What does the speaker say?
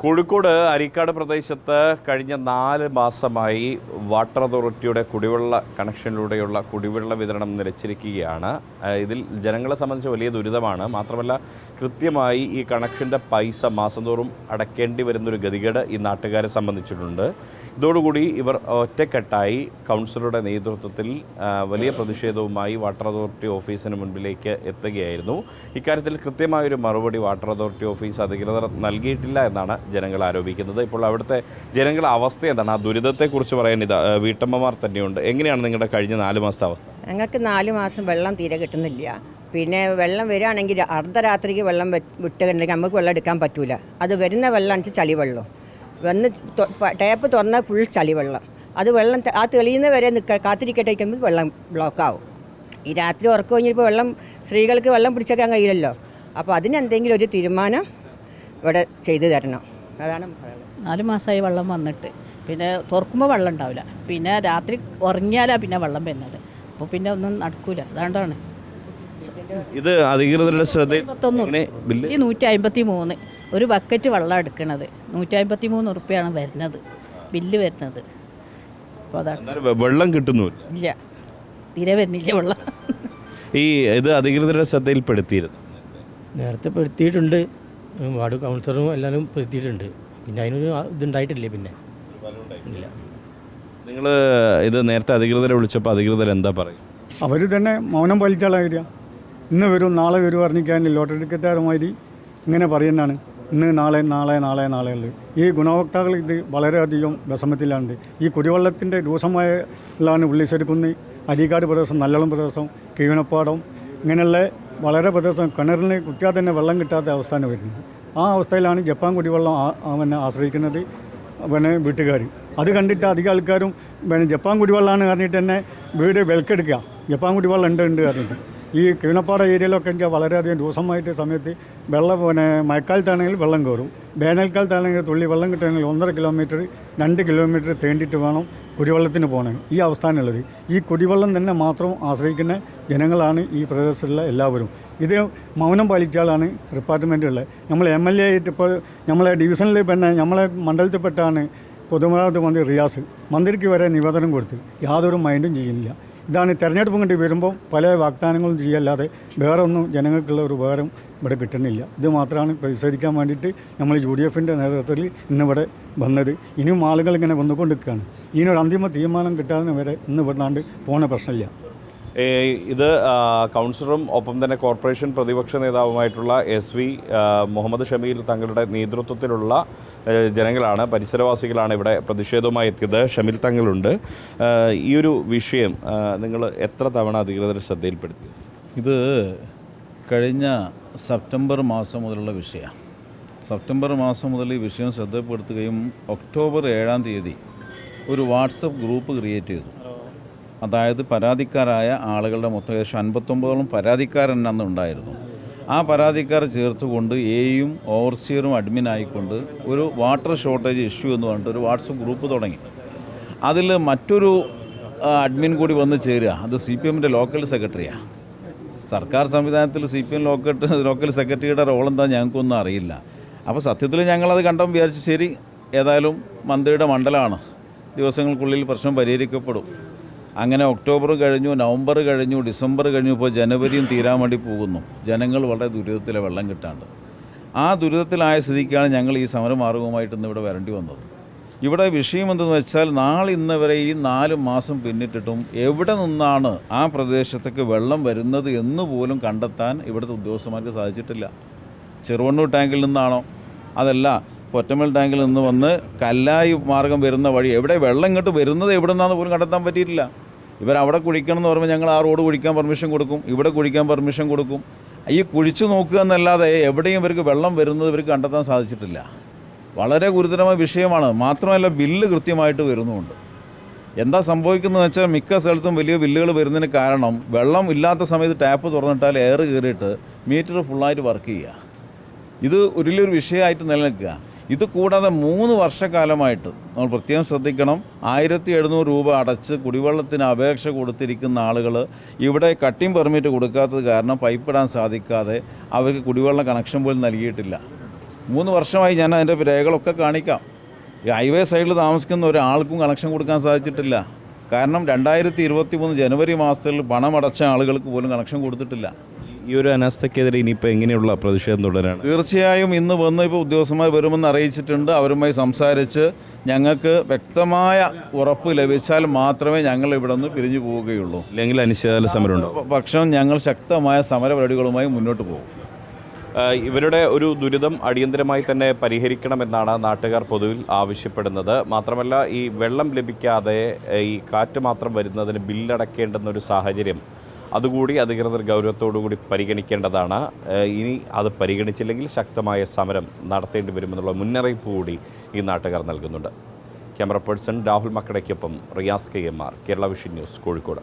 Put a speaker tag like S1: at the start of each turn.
S1: കോഴിക്കോട് അരിക്കാട് പ്രദേശത്ത് കഴിഞ്ഞ നാല് മാസമായി വാട്ടർ അതോറിറ്റിയുടെ കുടിവെള്ള കണക്ഷനിലൂടെയുള്ള കുടിവെള്ള വിതരണം നിലച്ചിരിക്കുകയാണ്. ഇതിൽ ജനങ്ങളെ സംബന്ധിച്ച് വലിയ ദുരിതമാണ്. മാത്രമല്ല കൃത്യമായി ഈ കണക്ഷന്റെ പൈസ മാസം തോറും അടയ്ക്കേണ്ടി വരുന്നൊരു ഗതികേട് ഈ നാട്ടുകാരെ സംബന്ധിച്ചിട്ടുണ്ട്. ഇതോടുകൂടി ഇവർ ഒറ്റക്കെട്ടായി കൗൺസിലറുടെ നേതൃത്വത്തിൽ വലിയ പ്രതിഷേധവുമായി വാട്ടർ അതോറിറ്റി ഓഫീസിന് മുൻപിലേക്ക് എത്തുകയായിരുന്നു. ഇക്കാര്യത്തിൽ കൃത്യമായൊരു മറുപടി വാട്ടർ അതോറിറ്റി ഓഫീസ് അധികൃതർ നൽകിയിട്ടില്ല എന്നാണ് ജനങ്ങൾ ആരോപിക്കുന്നത്. ഇപ്പോൾ അവിടുത്തെ ജനങ്ങളുടെ അവസ്ഥ എന്താണ്? ആ ദുരിതത്തെക്കുറിച്ച് പറയാൻ ഇതാ വീട്ടമ്മമാർ തന്നെയുണ്ട്. എങ്ങനെയാണ് നിങ്ങളുടെ കഴിഞ്ഞ നാല് മാസത്തെ അവസ്ഥ?
S2: ഞങ്ങൾക്ക് നാല് മാസം വെള്ളം തീരെ കിട്ടുന്നില്ല. പിന്നെ വെള്ളം വരികയാണെങ്കിൽ അർദ്ധരാത്രിക്ക് വെള്ളം വിട്ടുകഴിഞ്ഞെങ്കിൽ നമുക്ക് വെള്ളം എടുക്കാൻ പറ്റൂല. അത് വരുന്ന വെള്ളം വെച്ചാൽ ചളിവെള്ളം. വന്ന് ടേപ്പ് തുറന്നാൽ ഫുൾ ചളിവെള്ളം. അത് വെള്ളം ആ തെളിയുന്ന വരെ നിൽക്ക കാത്തിരിക്കട്ടേക്കുമ്പോൾ വെള്ളം ബ്ലോക്കാവും. ഈ രാത്രി ഉറക്കം കഴിഞ്ഞിപ്പോൾ വെള്ളം സ്ത്രീകൾക്ക് വെള്ളം പിടിച്ചേക്കാൻ കഴിയില്ലല്ലോ. അപ്പോൾ അതിനെന്തെങ്കിലും ഒരു തീരുമാനം ഇവിടെ ചെയ്തു തരണം. അതാണ്
S3: നാല് മാസമായി വെള്ളം വന്നിട്ട്. പിന്നെ തുറക്കുമ്പോൾ വെള്ളം ഉണ്ടാവില്ല. പിന്നെ രാത്രി ഉറങ്ങിയാലാണ് പിന്നെ വെള്ളം വരുന്നത്. അപ്പോൾ പിന്നെ ഒന്നും നടക്കൂല. അതുകൊണ്ടാണ്
S1: ഇത് അധികൃതരുടെ ശ്രദ്ധ
S3: ഈ നൂറ്റി അമ്പത്തി മൂന്ന് ഒരു ബക്കറ്റ് വെള്ളം എടുക്കണത്. നൂറ്റി അമ്പത്തി മൂന്ന് ഉറുപ്പ്യാണ് വരുന്നത്. ബില്ല് വരുന്നത്. അപ്പോൾ അതാണ്
S1: വെള്ളം കിട്ടുന്നു.
S3: ഇല്ല. തീരെ വരുന്നില്ല വെള്ളം.
S1: ഈ ഇത് അധികൃതരുടെ ശ്രദ്ധയിൽപ്പെടുത്തിയിരുന്നു.
S4: നേരത്തെ പെടുത്തിയിട്ടുണ്ട്. വാർഡ് കൗൺസിലറും എല്ലാവരും പെടുത്തിയിട്ടുണ്ട്. പിന്നെ അതിനൊരു ഇതുണ്ടായിട്ടില്ലേ പിന്നെ? ഇല്ല.
S1: നിങ്ങൾ ഇത് നേരത്തെ അധികൃതരെ വിളിച്ചപ്പോൾ അധികൃതർ എന്താ പറയും
S5: അവർ തന്നെ മൗനം പാലിച്ചാളാ വരിക ഇന്ന് വരും നാളെ വരും അറിഞ്ഞിക്കാൻ ലോട്ടറി ടിക്കറ്റുകാരുമാതിരി ഇങ്ങനെ പറയുന്നതാണ്. ഇന്ന് നാളെ നാളെ നാളെ നാളെ ഉള്ളത്. ഈ ഗുണഭോക്താക്കൾ ഇത് വളരെയധികം വിഷമത്തിലാണ് ഈ കുടിവെള്ളത്തിന്റെ രൂക്ഷമായ ഉള്ളതാണ് ഉള്ളിശ്ശേരിക്കുന്ന് അരീക്കാട് പ്രദേശം നല്ലോളം പ്രദേശം കീവനപ്പാടം ഇങ്ങനെയുള്ള വളരെ പ്രദേശം കിണറിന് കുത്തിയാൽ തന്നെ വെള്ളം കിട്ടാത്ത അവസ്ഥയാണ് വരുന്നത്. ആ അവസ്ഥയിലാണ് ജപ്പാൻ കുടിവെള്ളം പിന്നെ ആശ്രയിക്കുന്നത് പിന്നെ വീട്ടുകാർ അത് കണ്ടിട്ട് അധികം ആൾക്കാരും പിന്നെ ജപ്പാൻ കുടിവെള്ളമാണ് പറഞ്ഞിട്ട് തന്നെ വീട് വിലക്കെടുക്കുക. ജപ്പാൻ കുടിവെള്ളം ഉണ്ട് ഉണ്ട് പറഞ്ഞിട്ട്. ഈ കീണപ്പാറ ഏരിയയിലൊക്കെ എനിക്ക് വളരെയധികം രൂക്ഷമായിട്ട് സമയത്ത് വെള്ളം പിന്നെ മഴക്കാലത്താണെങ്കിൽ വെള്ളം കയറും. വേനൽക്കാലത്താണെങ്കിൽ തുള്ളി വെള്ളം കിട്ടണമെങ്കിൽ ഒന്നര കിലോമീറ്റർ രണ്ട് കിലോമീറ്റർ തേണ്ടിയിട്ട് വേണം കുടിവെള്ളത്തിന് പോകണം ഈ അവസ്ഥാനുള്ളത് ഈ കുടിവെള്ളം തന്നെ മാത്രം ആശ്രയിക്കുന്ന ജനങ്ങളാണ് ഈ പ്രദേശത്തുള്ള എല്ലാവരും. ഇത് മൗനം പാലിച്ചാലാണ് ഡിപ്പാർട്ട്മെന്റുള്ളത് നമ്മൾ എം എൽ എ ആയിട്ട് ഇപ്പോൾ നമ്മളെ ഡിവിഷനിൽ പിന്നെ നമ്മളെ മണ്ഡലത്തിൽപ്പെട്ടാണ് പൊതുമരാമത്ത് മന്ത്രി റിയാസ്. മന്ത്രിക്ക് വരെ നിവേദനം കൊടുത്ത് യാതൊരു മൈൻഡും ചെയ്യുന്നില്ല. ഇതാണ് തെരഞ്ഞെടുപ്പ് കണ്ടി വരുമ്പോൾ പല വാഗ്ദാനങ്ങളും ചെയ്യല്ലാതെ വേറെ ഒന്നും ജനങ്ങൾക്കുള്ള ഒരു ഉപകാരം ഇവിടെ കിട്ടുന്നില്ല. ഇത് മാത്രമാണ് പരിശോധിക്കാൻ വേണ്ടിയിട്ട് നമ്മൾ യു ഡി എഫിന്റെ നേതൃത്വത്തിൽ ഇന്നിവിടെ വന്നത്. ഇനിയും ആളുകൾ ഇങ്ങനെ വന്നുകൊണ്ടിരിക്കുകയാണ്. ഇനിയൊരു അന്തിമ തീരുമാനം കിട്ടാതെ വരെ ഇന്ന് വിടാണ്ട് പോണ പ്രശ്നമില്ല.
S1: ഇത് കൗൺസിലറും ഒപ്പം തന്നെ കോർപ്പറേഷൻ പ്രതിപക്ഷ നേതാവുമായിട്ടുള്ള എസ് വി മുഹമ്മദ് ഷമീൽ തങ്ങളുടെ നേതൃത്വത്തിലുള്ള ജനങ്ങളാണ് പരിസരവാസികളാണ് ഇവിടെ പ്രതിഷേധവുമായി എത്തിയത്. ഷമീൽ തങ്ങളുണ്ട്. ഈ ഒരു വിഷയം നിങ്ങൾ എത്ര തവണ അധികൃതർ ശ്രദ്ധയിൽപ്പെടുത്തി?
S6: ഇത് കഴിഞ്ഞ സെപ്റ്റംബർ മാസം മുതലുള്ള വിഷയമാണ് സെപ്റ്റംബർ മാസം മുതൽ ഈ വിഷയം ശ്രദ്ധപ്പെടുത്തുകയും ഒക്ടോബർ ഏഴാം തീയതി ഒരു വാട്സപ്പ് ഗ്രൂപ്പ് ക്രിയേറ്റ് ചെയ്തു. അതായത് പരാതിക്കാരായ ആളുകളുടെ മൊത്തം ഏകദേശം അൻപത്തൊമ്പതോളം പരാതിക്കാരൻ അന്ന് ഉണ്ടായിരുന്നു. ആ പരാതിക്കാർ ചേർത്തുകൊണ്ട് എയും ഓവർസിയറും അഡ്മിൻ ആയിക്കൊണ്ട് ഒരു വാട്ടർ ഷോർട്ടേജ് ഇഷ്യൂ എന്ന് പറഞ്ഞിട്ട് ഒരു വാട്സപ്പ് ഗ്രൂപ്പ് തുടങ്ങി. അതിൽ മറ്റൊരു അഡ്മിൻ കൂടി വന്ന് ചേരുക. അത് സി പി എമ്മിന്റെ ലോക്കൽ സെക്രട്ടറിയാണ് സർക്കാർ സംവിധാനത്തിൽ C P M local local സെക്രട്ടറിയുടെ റോൾ എന്താ ഞങ്ങൾക്കൊന്നും അറിയില്ല. അപ്പോൾ സത്യത്തിൽ ഞങ്ങളത് കണ്ടപ്പോൾ വിചാരിച്ച് ശരി ഏതായാലും മന്ത്രിയുടെ മണ്ഡലമാണ്. ദിവസങ്ങൾക്കുള്ളിൽ പ്രശ്നം പരിഹരിക്കപ്പെടും. അങ്ങനെ ഒക്ടോബർ കഴിഞ്ഞു നവംബർ കഴിഞ്ഞു ഡിസംബർ കഴിഞ്ഞു ഇപ്പോൾ ജനുവരിയും തീരാൻ വേണ്ടി പോകുന്നു. ജനങ്ങൾ വളരെ ദുരിതത്തിലെ വെള്ളം കിട്ടാണ്ട്. ആ ദുരിതത്തിലായ സ്ഥിതിക്കാണ് ഞങ്ങൾ ഈ സമരമാർഗവുമായിട്ട് ഇന്ന് ഇവിടെ വരേണ്ടി വന്നത്. ഇവിടെ വിഷയം എന്തെന്ന് വെച്ചാൽ നാളെ ഇന്ന് വരെ ഈ നാല് മാസം പിന്നിട്ടിട്ടും എവിടെ നിന്നാണ് ആ പ്രദേശത്തേക്ക് വെള്ളം വരുന്നത് എന്ന് പോലും കണ്ടെത്താൻ ഇവിടുത്തെ ഉദ്യോഗസ്ഥന്മാർക്ക് സാധിച്ചിട്ടില്ല. ചെറുവണ്ണൂർ ടാങ്കിൽ നിന്നാണോ? അതല്ല പൊറ്റമൽ ടാങ്കിൽ നിന്ന് വന്ന് കല്ലായി മാർഗം വരുന്ന വഴി എവിടെ വെള്ളം ഇങ്ങോട്ട് വരുന്നത് എവിടെ നിന്നാണെന്ന് പോലും കണ്ടെത്താൻ പറ്റിയിട്ടില്ല. ഇവരവിടെ കുഴിക്കണം എന്ന് പറയുമ്പോൾ ഞങ്ങൾ ആ റോഡ് കുഴിക്കാൻ പെർമിഷൻ കൊടുക്കും ഇവിടെ കുഴിക്കാൻ പെർമിഷൻ കൊടുക്കും. ഈ കുഴിച്ചു നോക്കുക എന്നല്ലാതെ എവിടെയും ഇവർക്ക് വെള്ളം വരുന്നത് ഇവർക്ക് കണ്ടെത്താൻ സാധിച്ചിട്ടില്ല. വളരെ ഗുരുതരമായ വിഷയമാണ്. മാത്രമല്ല ബില്ല് കൃത്യമായിട്ട് വരുന്നുമുണ്ട്. എന്താ സംഭവിക്കുന്നതെന്ന് വെച്ചാൽ മിക്ക സ്ഥലത്തും വലിയ ബില്ലുകൾ വരുന്നതിന് കാരണം വെള്ളം ഇല്ലാത്ത സമയത്ത് ടാപ്പ് തുറന്നിട്ടാൽ എയർ കയറിയിട്ട് മീറ്റർ ഫുള്ളായിട്ട് വർക്ക് ചെയ്യുക. ഇത് ഒരു വലിയൊരു വിഷയമായിട്ട് നിലനിൽക്കുക. ഇത് കൂടാതെ മൂന്ന് വർഷക്കാലമായിട്ട് നമ്മൾ പ്രത്യേകം ശ്രദ്ധിക്കണം. ആയിരത്തി എഴുന്നൂറ് രൂപ അടച്ച് കുടിവെള്ളത്തിന് അപേക്ഷ കൊടുത്തിരിക്കുന്ന ആളുകൾ ഇവിടെ കട്ടിംഗ് പെർമിറ്റ് കൊടുക്കാത്തത് കാരണം പൈപ്പ് ഇടാൻ സാധിക്കാതെ അവർക്ക് കുടിവെള്ള കണക്ഷൻ പോലും നൽകിയിട്ടില്ല. മൂന്ന് വർഷമായി ഞാൻ അതിന്റെ രേഖകളൊക്കെ കാണിക്കാം. ഈ ഹൈവേ സൈഡിൽ താമസിക്കുന്ന ഒരാൾക്കും കണക്ഷൻ കൊടുക്കാൻ സാധിച്ചിട്ടില്ല. കാരണം രണ്ടായിരത്തി ഇരുപത്തി മൂന്ന് ജനുവരി മാസത്തിൽ പണമടച്ച ആളുകൾക്ക് പോലും കണക്ഷൻ കൊടുത്തിട്ടില്ല.
S1: ഈ ഒരു അനാസ്ഥക്കെതിരെ ഇനിയിപ്പോൾ എങ്ങനെയുള്ള പ്രതിഷേധം തുടരാണ്
S6: തീർച്ചയായും ഇന്ന് വന്ന് ഇപ്പോൾ ഉദ്യോഗസ്ഥന്മാർ വരുമെന്ന് അറിയിച്ചിട്ടുണ്ട്. അവരുമായി സംസാരിച്ച് ഞങ്ങൾക്ക് വ്യക്തമായ ഉറപ്പ് ലഭിച്ചാൽ മാത്രമേ ഞങ്ങൾ ഇവിടെ നിന്ന് പിരിഞ്ഞു പോവുകയുള്ളൂ.
S1: അല്ലെങ്കിൽ അനിശ്ചിതകാല സമരമുണ്ടോ
S6: പക്ഷം ഞങ്ങൾ ശക്തമായ സമരപരിപാടികളുമായി മുന്നോട്ട് പോകും.
S1: ഇവരുടെ ഒരു ദുരിതം അടിയന്തരമായി തന്നെ പരിഹരിക്കണമെന്നാണ് നാട്ടുകാർ പൊതുവിൽ ആവശ്യപ്പെടുന്നത്. മാത്രമല്ല ഈ വെള്ളം ലഭിക്കാതെ ഈ കാറ്റ് മാത്രം വരുന്നതിന് ബില്ലടക്കേണ്ടെന്നൊരു സാഹചര്യം അതുകൂടി അധികൃതർ ഗൗരവത്തോടു കൂടി പരിഗണിക്കേണ്ടതാണ് ഇനി അത് പരിഗണിച്ചില്ലെങ്കിൽ ശക്തമായ സമരം നടത്തേണ്ടി വരുമെന്നുള്ള മുന്നറിയിപ്പ് കൂടി ഈ നാട്ടുകാർ നൽകുന്നുണ്ട്. Camera person Rahul മക്കടയ്ക്കൊപ്പം Riyas K M R Kerala vision news Kozhikode.